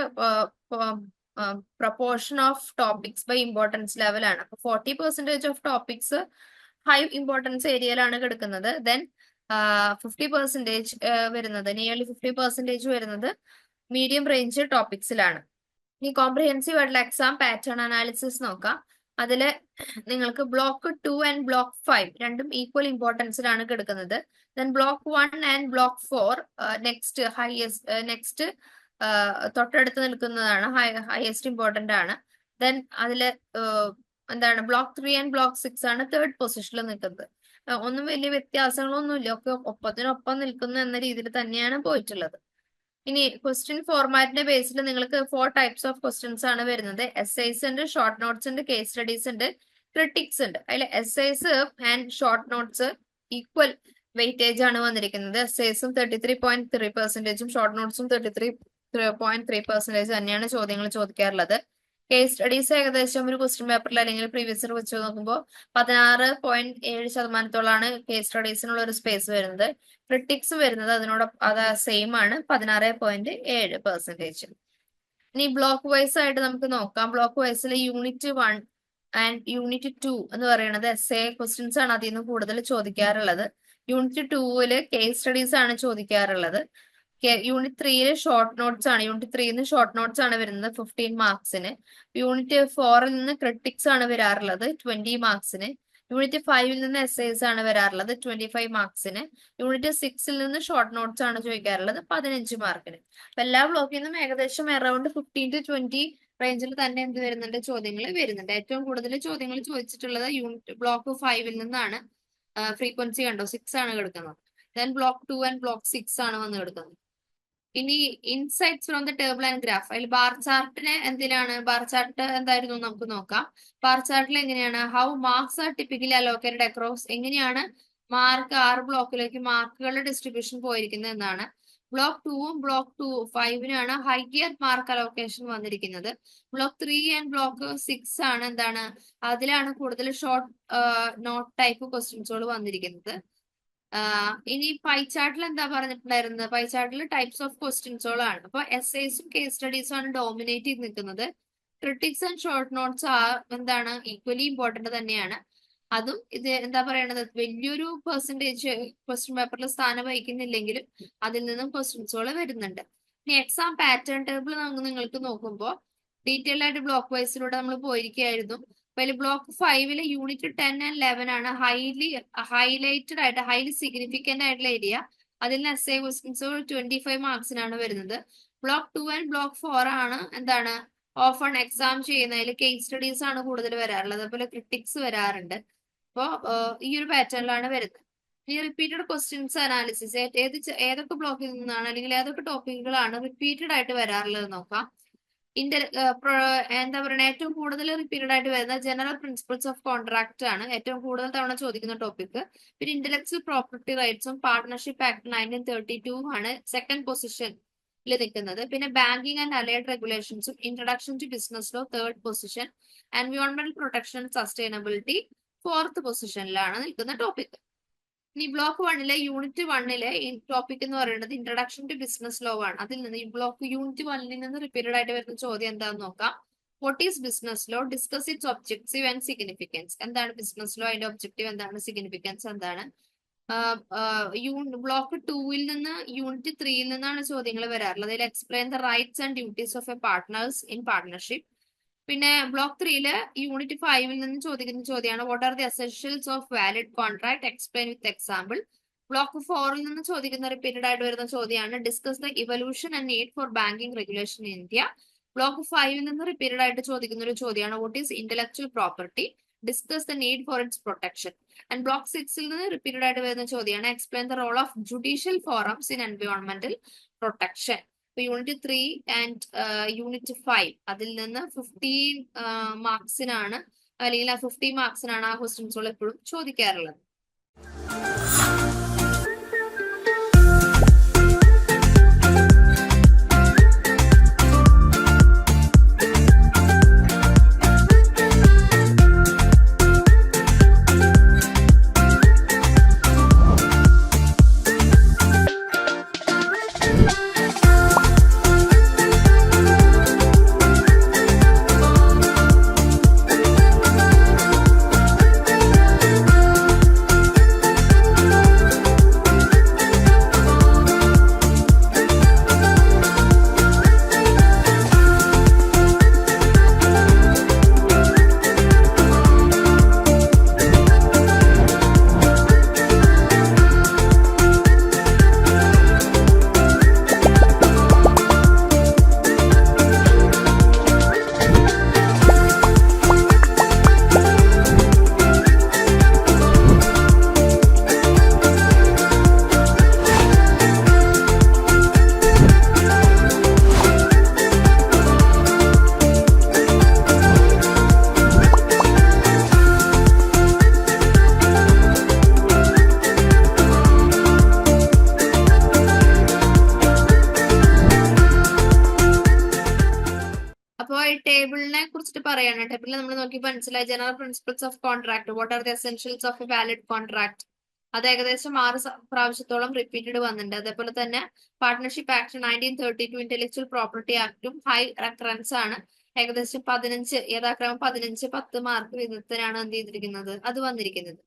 proportion of topics by importance ലെവലാണ് അപ്പൊ forty percentage of topics high importance ഏരിയയിലാണ് കിടക്കുന്നത്. ദെൻ ഫിഫ്റ്റി പെർസെന്റേജ് വരുന്നത്. നിയർലി ഫിഫ്റ്റി പെർസെന്റേജ് വരുന്നത്. മീഡിയം റേഞ്ച് ടോപ്പിക്സിലാണ് ഇനി കോംപ്രിഹെൻസീവ് ആയിട്ടുള്ള എക്സാം പാറ്റേൺ അനാലിസിസ് നോക്കാം. അതിൽ നിങ്ങൾക്ക് block two and block five രണ്ടും ഈക്വൽ ഇമ്പോർട്ടൻസിലാണ് കിടക്കുന്നത്. Then block one and block four next highest next തൊട്ടടുത്ത് നിൽക്കുന്നതാണ് ഹയസ്റ്റ് ഇമ്പോർട്ടന്റ് ആണ്. ദെൻ അതിൽ എന്താണ് block three and block six ആണ് തേർഡ് പൊസിഷനിൽ നിൽക്കുന്നത്. ഒന്നും വലിയ വ്യത്യാസങ്ങളൊന്നുമില്ല. ഒക്കെ ഒപ്പത്തിനൊപ്പം നിൽക്കുന്നു എന്ന രീതിയിൽ തന്നെയാണ് പോയിട്ടുള്ളത്. ഇനി ക്വസ്റ്റ്യൻ ഫോർമാറ്റിന്റെ ബേസിൽ നിങ്ങൾക്ക് ഫോർ ടൈപ്സ് ഓഫ് ക്വസ്റ്റ്യൻസ് ആണ് വരുന്നത്. എസ് ഐസ് ഉണ്ട് ഷോർട്ട് നോട്ട്സ് ഉണ്ട് കേസ് സ്റ്റഡീസ് ഉണ്ട് ക്രിട്ടിക്സ് ഉണ്ട്. അതിൽ essays and short notes equal weightage ആണ് വന്നിരിക്കുന്നത്. എസ് ഐസും തേർട്ടി ത്രീ പോയിന്റ് ത്രീ പെർസെന്റേജും short നോട്ട്സും thirty three point three percentage തന്നെയാണ് ചോദ്യങ്ങൾ ചോദിക്കാറുള്ളത്. കേസ് സ്റ്റഡീസ് ഏകദേശം ഒരു ക്വസ്റ്റ്യൻ പേപ്പറിൽ അല്ലെങ്കിൽ പ്രീവിയസ് ഇയർ വെച്ച് നോക്കുമ്പോൾ പതിനാറ് പോയിന്റ് ഏഴ് ശതമാനത്തോളാണ് കേസ് സ്റ്റഡീസിനുള്ള ഒരു സ്പേസ് വരുന്നത്. ക്രിട്ടിക്സ് വരുന്നത് അതിനോട് അത് സെയിം ആണ്. പതിനാറ് പോയിന്റ് ഏഴ് പെർസെന്റേജ് ഇനി ബ്ലോക്ക് വൈസ് ആയിട്ട് നമുക്ക് നോക്കാം. Block വൈസിൽ unit one and unit two എന്ന് പറയുന്നത് എസ് എ ക്വസ്റ്റ്യൻസ് ആണ് അതിൽ നിന്ന് കൂടുതൽ ചോദിക്കാറുള്ളത് യൂണിറ്റ് ടൂവിൽ കേസ് സ്റ്റഡീസ് ആണ് ചോദിക്കാറുള്ളത്. യൂണിറ്റ് ത്രീയിൽ ഷോർട്ട് നോട്ട്സ് ആണ്. യൂണിറ്റ് ത്രീന്ന് ഷോർട്ട് നോട്ട്സ് ആണ് വരുന്നത് ഫിഫ്റ്റീൻ മാർക്സിന് യൂണിറ്റ് ഫോറിൽ നിന്ന് ക്രിട്ടിക്സ് ആണ് വരാറുള്ളത് ട്വന്റി മാർക്സിന് യൂണിറ്റ് ഫൈവിൽ നിന്ന് എസ് ഐസ് ആണ് വരാറുള്ളത് ട്വന്റി ഫൈവ് മാർക്സിന് യൂണിറ്റ് സിക്സിൽ നിന്ന് ഷോർട്ട് നോട്ട്സ് ആണ് ചോദിക്കാറുള്ളത് പതിനഞ്ച് മാർക്കിന് അപ്പൊ എല്ലാ ബ്ലോക്കിൽ നിന്നും ഏകദേശം അറൌണ്ട് ഫിഫ്റ്റീൻ ടു ട്വന്റി റേഞ്ചിൽ തന്നെ എന്ത് വരുന്നുണ്ട്? ചോദ്യങ്ങൾ വരുന്നുണ്ട്. ഏറ്റവും കൂടുതൽ ചോദ്യങ്ങൾ ചോദിച്ചിട്ടുള്ളത് യൂണിറ്റ് ബ്ലോക്ക് ഫൈവിൽ നിന്നാണ്. ഫ്രീക്വൻസി കണ്ടോ? സിക്സ് ആണ് കിടക്കുന്നത്. Then block two and block six ആണ് വന്ന് കിടക്കുന്നത്. ഇനി insights from the table and graph അതിൽ ബാർ ചാർട്ടിനെ എന്തിനാണ്? ബാർ ചാർട്ട് എന്തായിരുന്നു നമുക്ക് നോക്കാം. ബാർ ചാർട്ടിൽ എങ്ങനെയാണ്? How marks are typically allocated across എങ്ങനെയാണ് മാർക്ക് ആറ് ബ്ലോക്കിലേക്ക് മാർക്കുകളുടെ ഡിസ്ട്രിബ്യൂഷൻ പോയിരിക്കുന്നത് എന്നാണ്. ബ്ലോക്ക് ടൂവും ബ്ലോക്ക് ടു ഫൈവിനാണ് ഹൈയർ മാർക്ക് അലോക്കേഷൻ വന്നിരിക്കുന്നത്. Block three and block six ആണ് എന്താണ്? അതിലാണ് കൂടുതൽ ഷോർട്ട് നോട്ട് ടൈപ്പ് ക്വസ്റ്റ്യൻസുകൾ വന്നിരിക്കുന്നത്. ഇനി പൈ ചാർട്ടിൽ എന്താ പറഞ്ഞിട്ടുണ്ടായിരുന്നത്? പൈ ചാർട്ടിൽ ടൈപ്സ് ഓഫ് ക്വസ്റ്റ്യൻസുകളാണ് അപ്പൊ എസ് ഐസും കേസ് സ്റ്റഡീസും ആണ് ഡോമിനേറ്റ് ചെയ്ത് നിൽക്കുന്നത്. ക്രിട്ടിക്സ് ആൻഡ് ഷോർട്ട് നോട്ട്സ് ആ എന്താണ് ഈക്വലി ഇമ്പോർട്ടന്റ് തന്നെയാണ്. അതും ഇത് എന്താ പറയണത്? വലിയൊരു പെർസെന്റേജ് ക്വസ്റ്റ്യൻ പേപ്പറിൽ സ്ഥാനം വഹിക്കുന്നില്ലെങ്കിലും അതിൽ നിന്നും ക്വസ്റ്റ്യൻസുകൾ വരുന്നുണ്ട്. ഇനി എക്സാം പാറ്റേൺ ടേബിൾ നമുക്ക് നിങ്ങൾക്ക് നോക്കുമ്പോൾ ഡീറ്റെയിൽ ആയിട്ട് ബ്ലോക്ക് വൈസിലൂടെ നമ്മൾ പോയിരിക്കുകയായിരുന്നു. അതിൽ ബ്ലോക്ക് ഫൈവിൽ യൂണിറ്റ് ടെൻ ആൻഡ് ലെവൻ ആണ് ഹൈലി ഹൈലൈറ്റഡ് ആയിട്ട് ഹൈലി സിഗ്നിഫിക്കന്റ് ആയിട്ടുള്ള ഏരിയ അതിൽ നിന്ന് essay questions twenty five മാർക്സിനാണ് വരുന്നത്. Block two and block four ആണ് എന്താണ് ഓഫ് ഓൺ എക്സാം ചെയ്യുന്നതിൽ കേസ് സ്റ്റഡീസ് ആണ് കൂടുതൽ വരാറുള്ളത്. അതുപോലെ ക്രിട്ടിക്സ് വരാറുണ്ട്. അപ്പോ ഈ ഒരു പാറ്റേണിലാണ് വരുന്നത്. ഈ റിപ്പീറ്റഡ് ക്വസ്റ്റ്യൻസ് അനാലിസിസ് ഏത് ഏതൊക്കെ ബ്ലോക്കിൽ നിന്നാണ് അല്ലെങ്കിൽ ഏതൊക്കെ ടോപ്പിക്കുകളാണ് റിപ്പീറ്റഡ് ആയിട്ട് വരാറുള്ളത് നോക്കാം. ഇന്റർ എന്താ പറയുക ഏറ്റവും കൂടുതൽ റിപ്പീറ്റഡ് ആയിട്ട് വരുന്ന ജനറൽ പ്രിൻസിപ്പിൾസ് ഓഫ് കോൺട്രാക്ട് ആണ് ഏറ്റവും കൂടുതൽ തവണ ചോദിക്കുന്ന ടോപ്പിക് പിന്നെ intellectual property റൈറ്റ്സും partnership act nineteen thirty two ആണ് സെക്കൻഡ് പൊസിഷനിൽ നിൽക്കുന്നത്. പിന്നെ banking and allied റെഗുലേഷൻസും introduction to business law third position എൻവയോൺമെന്റൽ protection sustainability fourth പൊസിഷനിലാണ് നിൽക്കുന്ന ടോപ്പിക് ഇനി ബ്ലോക്ക് വണ്ണിലെ യൂണിറ്റ് വണ്ണിലെ ടോപ്പിക് എന്ന് പറയുന്നത് ഇൻട്രഡക്ഷൻ ടു ബിസിനസ് ലോ ആണ്. അതിൽ നിന്ന് ഈ ബ്ലോക്ക് യൂണിറ്റ് വണ്ണിൽ നിന്ന് റിപ്പീറ്റഡ് ആയിട്ട് വരുന്ന ചോദ്യം എന്താണെന്ന് നോക്കാം. What is business law discuss its objective and significance എന്താണ് ബിസിനസ് ലോ അതിന്റെ ഒബ്ജക്റ്റീവ് എന്താണ്? സിഗ്നിഫിക്കൻസ് എന്താണ്? ബ്ലോക്ക് ടൂവിൽ നിന്ന് യൂണിറ്റ് ത്രീയിൽ നിന്നാണ് ചോദ്യങ്ങൾ വരാറുള്ളത്. അതിൽ explain the rights and duties of a partners in partnership പിന്നെ ബ്ലോക്ക് ത്രീയിൽ യൂണിറ്റ് ഫൈവിൽ നിന്ന് ചോദിക്കുന്ന ചോദ്യമാണ് what are the essentials of valid contract explain with example block ഫോറിൽ നിന്ന് ചോദിക്കുന്ന റിപ്പീറ്റഡ് ആയിട്ട് വരുന്ന ചോദ്യമാണ് discuss the evolution and need for banking regulation in India block ഫൈവിൽ നിന്ന് റിപ്പീറ്റഡ് ആയിട്ട് ചോദിക്കുന്ന ഒരു ചോദ്യമാണ് what is intellectual property discuss the need for its protection and block സിക്സിൽ നിന്ന് റിപ്പീറ്റഡ് ആയിട്ട് വരുന്ന ചോദ്യമാണ് explain the role of judicial forums in എൻവയോൺമെന്റൽ protection unit three and unit five അതിൽ നിന്ന് ഫിഫ്റ്റീൻ മാർക്സിനാണ് അല്ലെങ്കിൽ ആ ഫിഫ്റ്റി മാർക്സിനാണ് ആ ക്വസ്റ്റ്യൻസുകൾ എപ്പോഴും ചോദിക്കാറുള്ളത്. മനസ്സിലായി? General principles of contract what are the essentials of a valid contract അത് ഏകദേശം ആറ് പ്രാവശ്യത്തോളം റിപ്പീറ്റഡ് വന്നിട്ടുണ്ട്. അതേപോലെ തന്നെ partnership act nineteen thirty two intellectual property ആക്ടും high reference ആണ്. ഏകദേശം പതിനഞ്ച് യഥാക്രമം പതിനഞ്ച് പത്ത് മാർക്ക് വിധത്തിലാണ് എന്ത് ചെയ്തിരിക്കുന്നത്? അത് വന്നിരിക്കുന്നത്.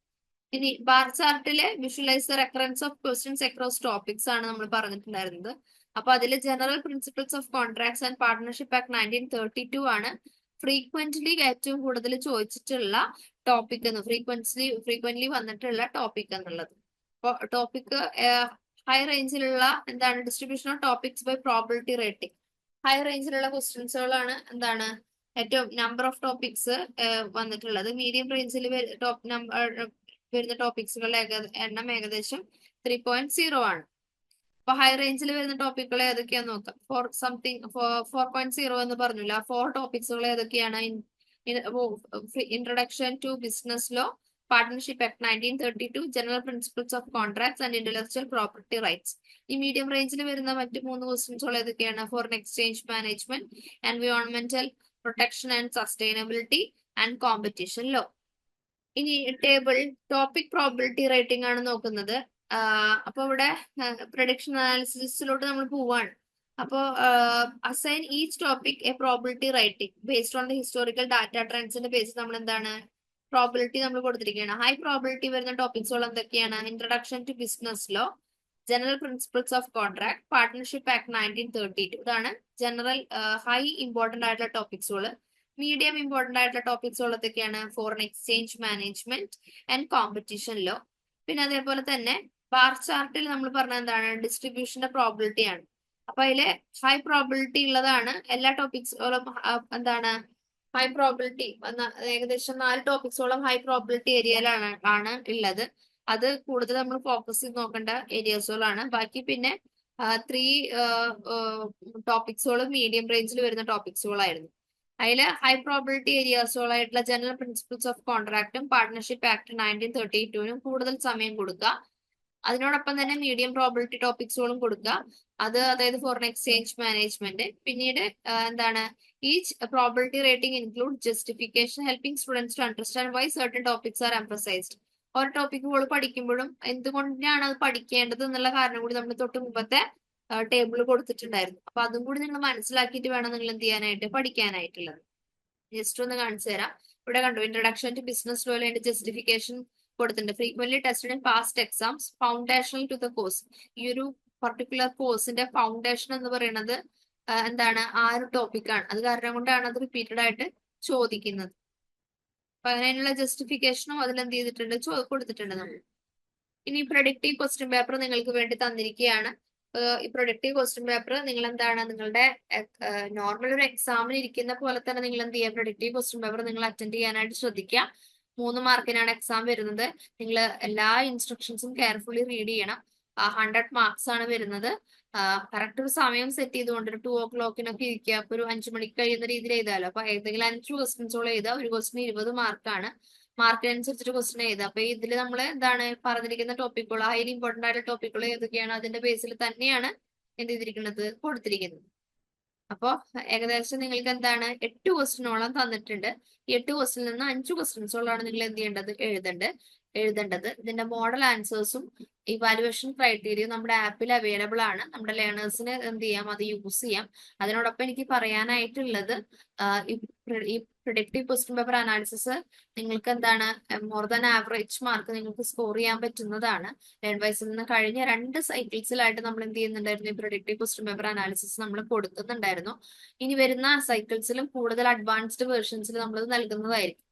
ഇനി bar ചാർട്ടിലെ visualise reference of questions across topics ആണ് നമ്മൾ പറഞ്ഞിട്ടുണ്ടായിരുന്നത്. അപ്പൊ അതിൽ general principles of contracts and partnership act nineteen thirty two ആണ് ഫ്രീക്വന്റ്ലി ഏറ്റവും കൂടുതൽ ചോദിച്ചിട്ടുള്ള ടോപ്പിക് എന്ന് ഫ്രീക്വൻസ്ലി ഫ്രീക്വന്റ്ലി വന്നിട്ടുള്ള ടോപ്പിക് എന്നുള്ളത്. ടോപ്പിക് ഹൈ റേഞ്ചിലുള്ള എന്താണ് distribution of topics by probability rating high റേഞ്ചിലുള്ള ക്വസ്റ്റ്യൻസുകളാണ് എന്താണ് ഏറ്റവും നമ്പർ ഓഫ് ടോപ്പിക്സ് വന്നിട്ടുള്ളത്. മീഡിയം റേഞ്ചിൽ ടോപ്പ് നമ്പർ വരുന്ന ടോപ്പിക്സുകളുടെ എണ്ണം ഏകദേശം ത്രീ പോയിന്റ് സീറോ ആണ്. അപ്പൊ ഹൈ റേഞ്ചിൽ വരുന്ന ടോപ്പിക്കുകൾ ഏതൊക്കെയാന്ന് നോക്കാം? Four something four point zero എന്ന് പറഞ്ഞില്ല? ആ ഫോർ ടോപ്പിക്സുകൾ ഏതൊക്കെയാണ്? Introduction to business law partnership act nineteen thirty two general principles of contracts and intellectual property rights ഈ മീഡിയം റേഞ്ചിൽ വരുന്ന മറ്റ് മൂന്ന് ക്വസ്റ്റ്യൻസുകൾ ഏതൊക്കെയാണ്? Foreign exchange management എൻവയോൺമെന്റൽ protection and sustainability and competition law ഇനി ടേബിൾ ടോപ്പിക് പ്രോബിലിറ്റി റേറ്റിംഗ് ആണ് നോക്കുന്നത്. അപ്പൊ ഇവിടെ പ്രൊഡിക്ഷൻ അനാലിസിസിലോട്ട് നമ്മൾ പോവാണ്. അപ്പോൾ assign each topic a probability rating based on the historical data ട്രെൻഡ്സിന്റെ ബേസിൽ നമ്മൾ എന്താണ് പ്രോബിലിറ്റി നമ്മൾ കൊടുത്തിരിക്കുകയാണ് ഹൈ പ്രോബിലിറ്റി വരുന്ന ടോപ്പിക്സുകൾ എന്തൊക്കെയാണ്? Introduction to business law general principles of contract partnership act nineteen thirty two ഇതാണ് ജനറൽ ഹൈ ഇമ്പോർട്ടന്റ് ആയിട്ടുള്ള ടോപ്പിക്സുകൾ മീഡിയം ഇമ്പോർട്ടന്റ് ആയിട്ടുള്ള ടോപ്പിക്സുകൾ എന്തൊക്കെയാണ്? Foreign exchange management and competition law പിന്നെ അതേപോലെ തന്നെ ബാർ ചാർട്ടിൽ നമ്മൾ പറഞ്ഞ എന്താണ്? ഡിസ്ട്രിബ്യൂഷന്റെ പ്രോബിലിറ്റി ആണ്. അപ്പൊ അതിൽ ഹൈ പ്രോബിലിറ്റി ഉള്ളതാണ് എല്ലാ ടോപ്പിക്സോളം എന്താണ്? ഹൈ പ്രോബിലിറ്റി ഏകദേശം നാല് ടോപ്പിക്സോളം ഹൈ പ്രോബിലിറ്റി ഏരിയയിലാണ് ആണ് ഉള്ളത് അത് കൂടുതൽ നമ്മൾ ഫോക്കസ് ചെയ്ത് നോക്കേണ്ട ഏരിയാസുകളാണ് ബാക്കി പിന്നെ ത്രീ ടോപ്പിക്സുകളും മീഡിയം റേഞ്ചിൽ വരുന്ന ടോപ്പിക്സുകളായിരുന്നു അതിൽ ഹൈ പ്രോബിലിറ്റി ഏരിയാസുകളായിട്ടുള്ള ജനറൽ പ്രിൻസിപ്പിൾസ് ഓഫ് കോൺട്രാക്റ്റും പാർട്ട്ണർഷിപ്പ് ആക്ട് നയന്റീൻ തേർട്ടി ടുവിനും കൂടുതൽ സമയം കൊടുക്കുക. അതിനോടൊപ്പം തന്നെ മീഡിയം പ്രോബിലിറ്റി ടോപ്പിക്സുകളും കൊടുക്കുക. അത് അതായത് ഫോറിൻ എക്സ്ചേഞ്ച് മാനേജ്മെന്റ് പിന്നീട് എന്താണ് each probability rating include justification helping students to understand why certain topics are emphasised ഓരോ ടോപ്പിക്കുകൾ പഠിക്കുമ്പോഴും എന്തുകൊണ്ടാണ് അത് പഠിക്കേണ്ടത് എന്നുള്ള കാരണം കൂടി നമ്മൾ തൊട്ട് മുമ്പത്തെ ടേബിൾ കൊടുത്തിട്ടുണ്ടായിരുന്നു. അപ്പൊ അതും കൂടി നിങ്ങൾ മനസ്സിലാക്കിയിട്ട് വേണം നിങ്ങൾ എന്ത് ചെയ്യാനായിട്ട്? പഠിക്കാനായിട്ടുള്ളത്. ജസ്റ്റ് ഒന്ന് കാണിച്ചു തരാം. ഇവിടെ കണ്ടു ഇൻട്രഡക്ഷൻ ടു ബിസിനസ് ലോയിലെ ജസ്റ്റിഫിക്കേഷൻ കൊടുത്തിട്ടുണ്ട്. Frequent tested in past exams foundational to the course ഈ ഒരു പർട്ടിക്കുലർ കോഴ്സിന്റെ ഫൗണ്ടേഷൻ എന്ന് പറയുന്നത് എന്താണ്? ആ ഒരു ടോപ്പിക്കാണ് അത് കാരണം കൊണ്ടാണ് അത് റിപ്പീറ്റഡ് ആയിട്ട് ചോദിക്കുന്നത്. അപ്പൊ അതിനുള്ള ജസ്റ്റിഫിക്കേഷനും അതിൽ എന്ത് ചെയ്തിട്ടുണ്ട്? കൊടുത്തിട്ടുണ്ട് നമ്മൾ. ഇനി പ്രൊഡക്റ്റീവ് ക്വസ്റ്റ്യൻ പേപ്പർ നിങ്ങൾക്ക് വേണ്ടി തന്നിരിക്കുകയാണ്. ഈ പ്രൊഡക്റ്റീവ് ക്വസ്റ്റ്യൻ പേപ്പർ നിങ്ങൾ എന്താണ് നിങ്ങളുടെ നോർമൽ ഒരു എക്സാമിന് ഇരിക്കുന്ന പോലെ തന്നെ നിങ്ങൾ എന്ത് ചെയ്യുക പ്രൊഡക്റ്റീവ് ക്വസ്റ്റ്യൻ പേപ്പർ നിങ്ങൾ അറ്റൻഡ് ചെയ്യാനായിട്ട് ശ്രദ്ധിക്കുക. മൂന്ന് മാർക്കിനാണ് എക്സാം വരുന്നത്. നിങ്ങൾ എല്ലാ ഇൻസ്ട്രക്ഷൻസും കെയർഫുള്ളി റീഡ് ചെയ്യണം. ഹൺഡ്രഡ് മാർക്സ് ആണ് വരുന്നത്. കറക്റ്റ് ഒരു സമയം സെറ്റ് ചെയ്തുകൊണ്ട് ടു ഓ ക്ലോക്കിനൊക്കെ ഇരിക്കുക. അപ്പൊ ഒരു അഞ്ചു മണിക്ക് കഴിയുന്ന രീതിയിൽ എഴുതാലോ. അപ്പൊ ഏതെങ്കിലും അഞ്ച് ക്വസ്റ്റ്യൻസോളം എഴുതുക. ഒരു ക്വസ്റ്റിന് ഇരുപത് മാർക്കാണ് മാർക്കിനനുസരിച്ചിട്ട് ക്വസ്റ്റ്യൻ എഴുതുക അപ്പൊ ഇതിൽ നമ്മൾ എന്താണ് പറഞ്ഞിരിക്കുന്ന ടോപ്പിക്കുകൾ ഹൈലി ഇമ്പോർട്ടന്റ് ആയിട്ടുള്ള ടോപ്പിക്കുകൾ ഏതൊക്കെയാണ് അതിന്റെ ബേസിൽ തന്നെയാണ് എന്ത് ചെയ്തിരിക്കുന്നത് കൊടുത്തിരിക്കുന്നത്. അപ്പോ ഏകദേശം നിങ്ങൾക്ക് എന്താണ് എട്ട് ക്വസ്റ്റിനോളം തന്നിട്ടുണ്ട്. ഈ എട്ട് ക്വസ്റ്റിൽ നിന്ന് അഞ്ച് ക്വസ്റ്റ്യൻസോളാണ് നിങ്ങൾ എന്ത് ചെയ്യേണ്ടത്? എഴുതേണ്ടത് എഴുതേണ്ടത്. ഇതിന്റെ മോഡൽ ആൻസേഴ്സും ഇവാലുവേഷൻ ക്രൈറ്റീരിയ നമ്മുടെ ആപ്പിൽ അവൈലബിൾ ആണ്. നമ്മുടെ ലേണേഴ്സിന് എന്ത് ചെയ്യാം? അത് യൂസ് ചെയ്യാം. അതിനോടൊപ്പം എനിക്ക് പറയാനായിട്ടുള്ളത് ഈ പ്രൊഡക്റ്റീവ് ക്വസ്റ്റ്യൻ പേപ്പർ അനാലിസിസ് നിങ്ങൾക്ക് എന്താണ് മോർ ദാൻ ആവറേജ് മാർക്ക് നിങ്ങൾക്ക് സ്കോർ ചെയ്യാൻ പറ്റുന്നതാണ്. ലേൺ വൈസിൽ നിന്ന് കഴിഞ്ഞ രണ്ട് സൈക്കിൾസിലായിട്ട് നമ്മൾ എന്ത് ചെയ്യുന്നുണ്ടായിരുന്നു? ഈ പ്രൊഡക്റ്റീവ് ക്വസ്റ്റ്യൻ പേപ്പർ അനാലിസിസ് നമ്മൾ കൊടുക്കുന്നുണ്ടായിരുന്നു. ഇനി വരുന്ന സൈക്കിൾസിലും കൂടുതൽ അഡ്വാൻസ്ഡ് വേർഷൻസിൽ നമ്മൾ നൽകുന്നതായിരിക്കും.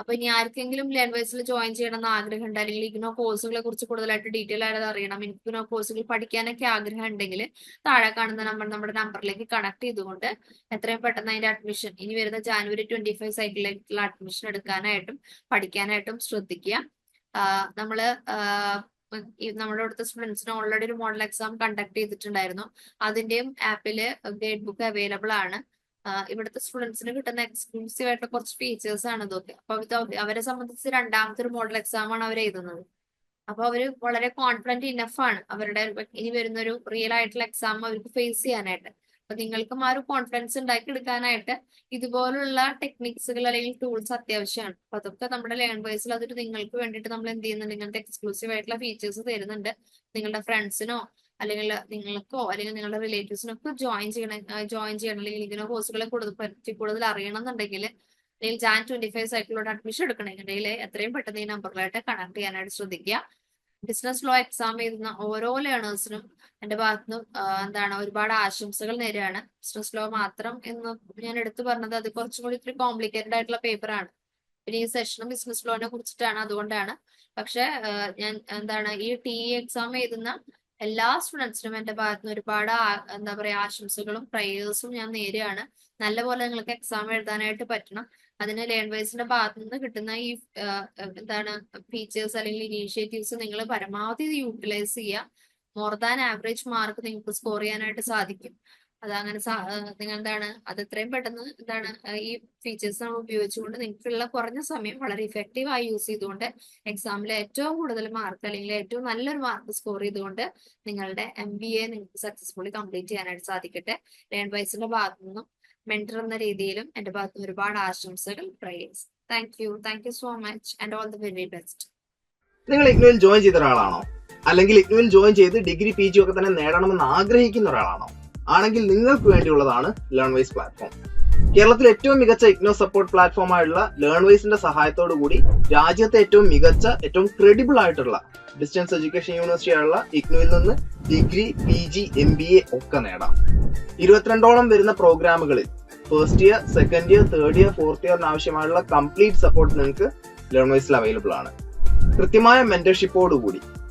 അപ്പൊ ഇനി ആർക്കെങ്കിലും ലേൺ വൈസിൽ ജോയിൻ ചെയ്യണം എന്ന് ആഗ്രഹമുണ്ട് അല്ലെങ്കിൽ ഇഗ്നോ കോഴ്സുകളെ കുറിച്ച് കൂടുതലായിട്ട് ഡീറ്റെയിൽ ആയിട്ട് അറിയണം ഇഗ്നോ കോഴ്സുകൾ പഠിക്കാനൊക്കെ ആഗ്രഹം ഉണ്ടെങ്കിൽ താഴെ കാണുന്ന നമ്പർ നമ്മുടെ നമ്പറിലേക്ക് കണക്ട് ചെയ്തുകൊണ്ട് എത്രയും പെട്ടെന്ന് അതിന്റെ അഡ്മിഷൻ ഇനി വരുന്ന ജാനുവരി ട്വന്റി ഫൈവ് സൈക്കിളിലേക്കുള്ള അഡ്മിഷൻ എടുക്കാനായിട്ടും പഠിക്കാനായിട്ടും ശ്രദ്ധിക്കുക. നമ്മൾ നമ്മുടെ അടുത്ത സ്റ്റുഡൻസിന് ഓൾറെഡി ഒരു മോഡൽ എക്സാം കണ്ടക്ട് ചെയ്തിട്ടുണ്ടായിരുന്നു. അതിന്റെയും ആപ്പിൽ ഗൈഡ് ബുക്ക് അവൈലബിൾ ആണ്. ഇവിടുത്തെ സ്റ്റുഡൻസിന് കിട്ടുന്ന എക്സ്ക്ലൂസീവ് ആയിട്ടുള്ള കുറച്ച് ഫീച്ചേഴ്സ് ആണ് ഇതൊക്കെ. അപ്പൊ ഇത് അവരെ സംബന്ധിച്ച് രണ്ടാമത്തെ ഒരു മോഡൽ എക്സാം ആണ് അവർ എഴുതുന്നത്. അപ്പൊ അവർ വളരെ കോൺഫിഡന്റ് ഇനഫ് ആണ് അവരുടെ ഇനി വരുന്ന ഒരു റിയൽ ആയിട്ടുള്ള എക്സാം അവർക്ക് ഫേസ് ചെയ്യാനായിട്ട്. അപ്പൊ നിങ്ങൾക്കും ആ ഒരു കോൺഫിഡൻസ് ഉണ്ടാക്കി എടുക്കാനായിട്ട് ഇതുപോലുള്ള ടെക്നിക്സുകൾ അല്ലെങ്കിൽ ടൂൾസ് അത്യാവശ്യമാണ്. അപ്പൊ അതൊക്കെ നമ്മുടെ ലേൺ വൈസിൽ അതൊരു നിങ്ങൾക്ക് വേണ്ടിയിട്ട് നമ്മൾ എന്ത് ചെയ്യുന്നുണ്ട് ഇങ്ങനത്തെ എക്സ്ക്ലൂസീവ് ആയിട്ടുള്ള ഫീച്ചേഴ്സ് തരുന്നുണ്ട്. നിങ്ങളുടെ ഫ്രണ്ട്സിനോ അല്ലെങ്കിൽ നിങ്ങൾക്കോ അല്ലെങ്കിൽ നിങ്ങളുടെ റിലേറ്റീവ്സിനൊക്കെ ജോയിൻ ചെയ്യണം ജോയിൻ ചെയ്യണം. അല്ലെങ്കിൽ ഇതിനെ കോഴ്സുകളെ കൂടുതൽ പറ്റി കൂടുതൽ അറിയണം എന്നുണ്ടെങ്കിൽ അല്ലെങ്കിൽ ജാൻ ട്വന്റി ഫൈവ് സൈക്കിളോട് അഡ്മിഷൻ എടുക്കണമെന്നുണ്ടെങ്കിൽ എത്രയും പെട്ടെന്ന് ഈ നമ്പറിലായിട്ട് കണക്ട് ചെയ്യാനായിട്ട് ശ്രദ്ധിക്കുക. ബിസിനസ് ലോ എക്സാം എഴുതുന്ന ഓരോ ലേണേഴ്സിനും എന്റെ ഭാഗത്തു എന്താണ് ഒരുപാട് ആശംസകൾ നേരെയാണ് ബിസിനസ് ലോ മാത്രം എന്ന് ഞാൻ എടുത്തു പറഞ്ഞത് അത് കുറച്ചും കൂടി ഇത്തിരി കോംപ്ലിക്കേറ്റഡ് ആയിട്ടുള്ള പേപ്പറാണ് പിന്നെ ഈ സെഷനും ബിസിനസ് ലോനെ കുറിച്ചിട്ടാണ് അതുകൊണ്ടാണ്. പക്ഷെ ഞാൻ എന്താണ് ഈ ടി എക്സാം എഴുതുന്ന എല്ലാ സ്റ്റുഡൻസിനും എന്റെ ഭാഗത്തുനിന്ന് ഒരുപാട് ആ- എന്താ പറയാ ആശംസകളും പ്രയേഴ്സും ഞാൻ നേരെയാണ്. നല്ലപോലെ നിങ്ങൾക്ക് എക്സാം എഴുതാനായിട്ട് പറ്റണം. അതിന് ലേൺ വൈസിന്റെ ഭാഗത്തു നിന്ന് കിട്ടുന്ന ഈ എന്താണ് ഫീച്ചേഴ്സ് അല്ലെങ്കിൽ ഇനീഷ്യേറ്റീവ്സ് നിങ്ങൾ പരമാവധി യൂട്ടിലൈസ് ചെയ്യുക. മോർ ദാൻ ആവറേജ് മാർക്ക് നിങ്ങൾക്ക് സ്കോർ ചെയ്യാനായിട്ട് സാധിക്കും. അതങ്ങനെ അങ്ങനെ നിങ്ങൾ എന്താണ് അത് എത്രയും പെട്ടെന്ന് എന്താണ് ഈ ഫീച്ചേഴ്സ് നമ്മൾ ഉപയോഗിച്ചുകൊണ്ട് നിങ്ങൾക്കുള്ള കുറഞ്ഞ സമയം വളരെ ഇഫക്റ്റീവ് ആയി യൂസ് ചെയ്തുകൊണ്ട് എക്സാമിൽ ഏറ്റവും കൂടുതൽ മാർക്ക് അല്ലെങ്കിൽ ഏറ്റവും നല്ലൊരു മാർക്ക് സ്കോർ ചെയ്തുകൊണ്ട് നിങ്ങളുടെ എം ബി എ നിങ്ങൾക്ക് സക്സസ്ഫുള്ളി കംപ്ലീറ്റ് ചെയ്യാനായിട്ട് സാധിക്കട്ടെ. ലേൺ വൈസിന്റെ ഭാഗത്തു നിന്നും മെന്റർ എന്ന രീതിയിലും എന്റെ ഭാഗത്ത് ഒരുപാട് ആശംസകൾ prayers thank you thank you so much and all the very best നിങ്ങൾ ജോയിൻ ചെയ്ത ഒരാളാണോ? അല്ലെങ്കിൽ ഇഗ്നുവിൽ ജോയിൻ ചെയ്ത് ഡിഗ്രി പി ജി ഒക്കെ തന്നെ നേടണമെന്ന് ആഗ്രഹിക്കുന്ന ഒരാളാണോ? ആണെങ്കിൽ നിങ്ങൾക്ക് വേണ്ടിയുള്ളതാണ് ലേൺ വൈസ് പ്ലാറ്റ്ഫോം കേരളത്തിലെ ഏറ്റവും മികച്ച ഇഗ്നോ സപ്പോർട്ട് പ്ലാറ്റ്ഫോം ആയിട്ടുള്ള ലേൺ വൈസിന്റെ സഹായത്തോടു കൂടി രാജ്യത്തെ ഏറ്റവും മികച്ച ഏറ്റവും ക്രെഡിബിൾ ആയിട്ടുള്ള ഡിസ്റ്റൻസ് എഡ്യൂക്കേഷൻ യൂണിവേഴ്സിറ്റി ആയുള്ള ഇഗ്നോയിൽ നിന്ന് degree P G M B A ഒക്കെ നേടാം. ഇരുപത്തിരണ്ടോളം വരുന്ന പ്രോഗ്രാമുകളിൽ first year second year third year fourth ഇയറിന് ആവശ്യമായുള്ള കംപ്ലീറ്റ് സപ്പോർട്ട് നിങ്ങൾക്ക് ലേൺ വൈസിൽ അവൈലബിൾ ആണ്. കൃത്യമായ മെന്റർഷിപ്പോട് കൂടി